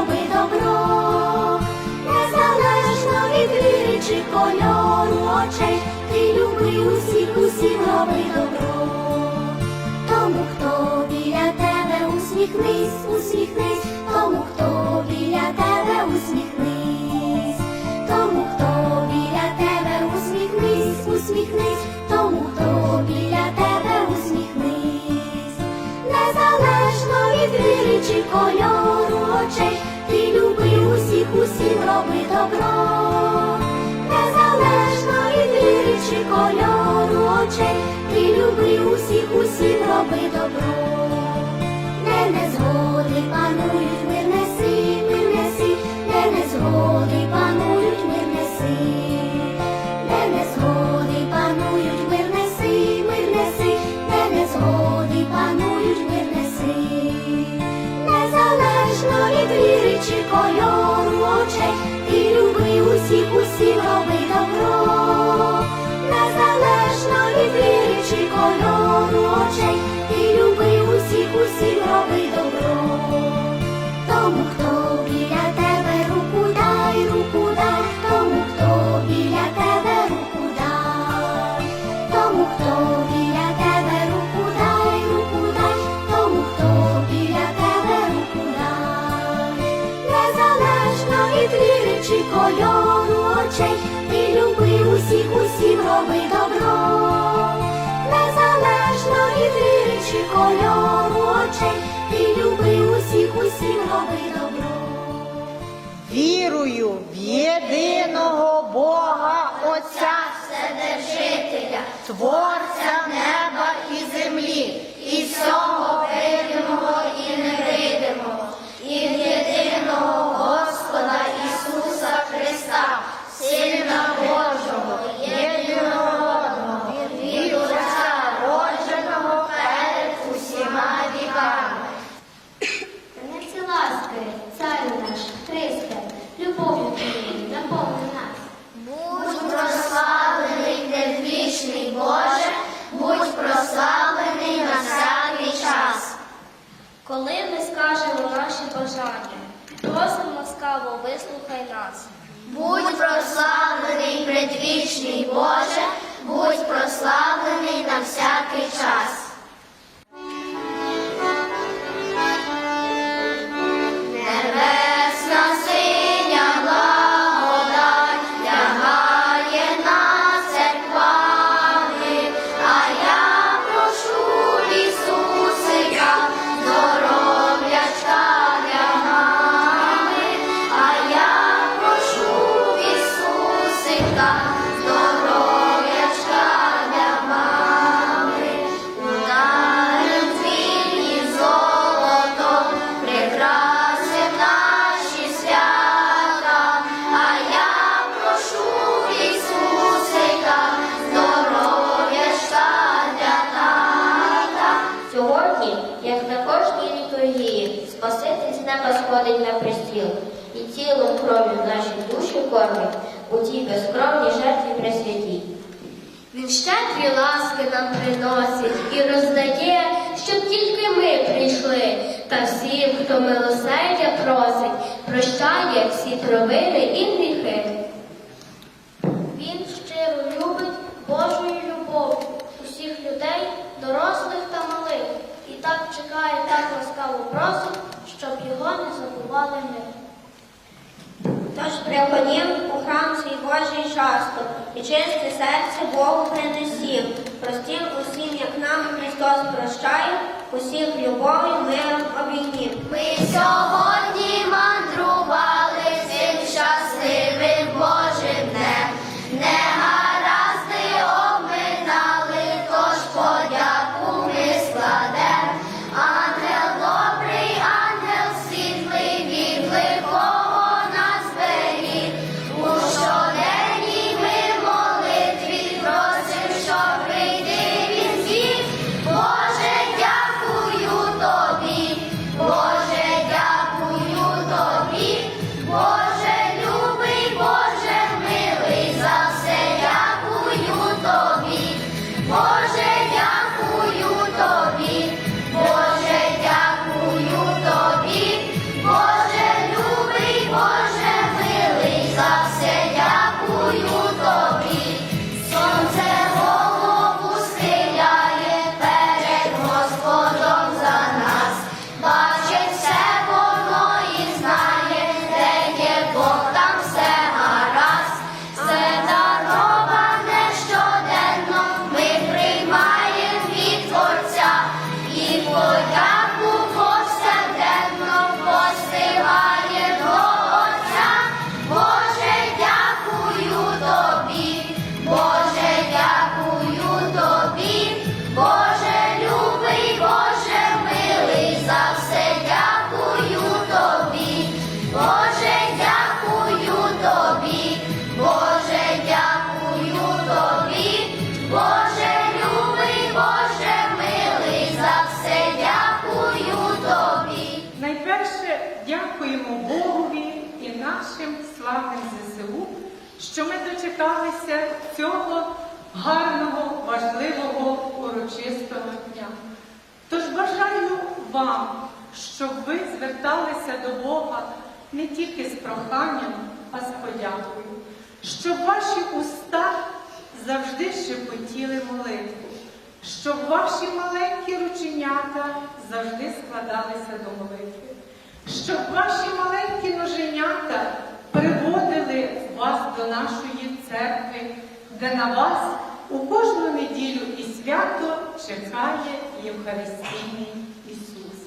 роби добро, незалежно від віри чи кольору очей, ти люби усіх, усім роби добро, тому хто біля тебе усміхнись, усміхнись, тому хто біля тебе усміхнись, тому хто біля тебе усміхнись, усміхнись, тому хто біля тебе усміхнись, незалежно від віри чи кольору очей, ти люби усіх, усім роби добро, незалежно від віри чи кольору очей, ти люби усіх, усім роби добро. Де згоди, панують, мир неси, мир неси, де незгоди панують, Вірую в єдиного Бога Отця, Вседержителя, Творця неба і землі, і всього на всякий тілом кров'ю наші душі кормить у тій безкровній жертві пресвятій. Він щедрі ласки нам приносить і роздає, щоб тільки ми прийшли, та всім, хто милосердя просить, прощає всі провини і гріхи. Він щиро любить Божою любов'ю усіх людей, дорослих та малих, і так чекає, так ласкаво просить, щоб його не забували ми. Тож у храм свій Божий часто, і чисте серце Богу принесів. Простім усім, як нам Христос прощає, усіх любов'ю миром обійнів. Ми сьогодні Jesus. Що ми дочекалися цього гарного, важливого, урочистого дня. Тож бажаю вам, щоб ви зверталися до Бога не тільки з проханням, а з подякою, щоб ваші уста завжди шепотіли молитву, щоб ваші маленькі рученята завжди складалися до молитви, щоб ваші маленькі ноженята до нашої церкви, де на вас у кожну неділю і свято чекає Євхаристійний Ісус.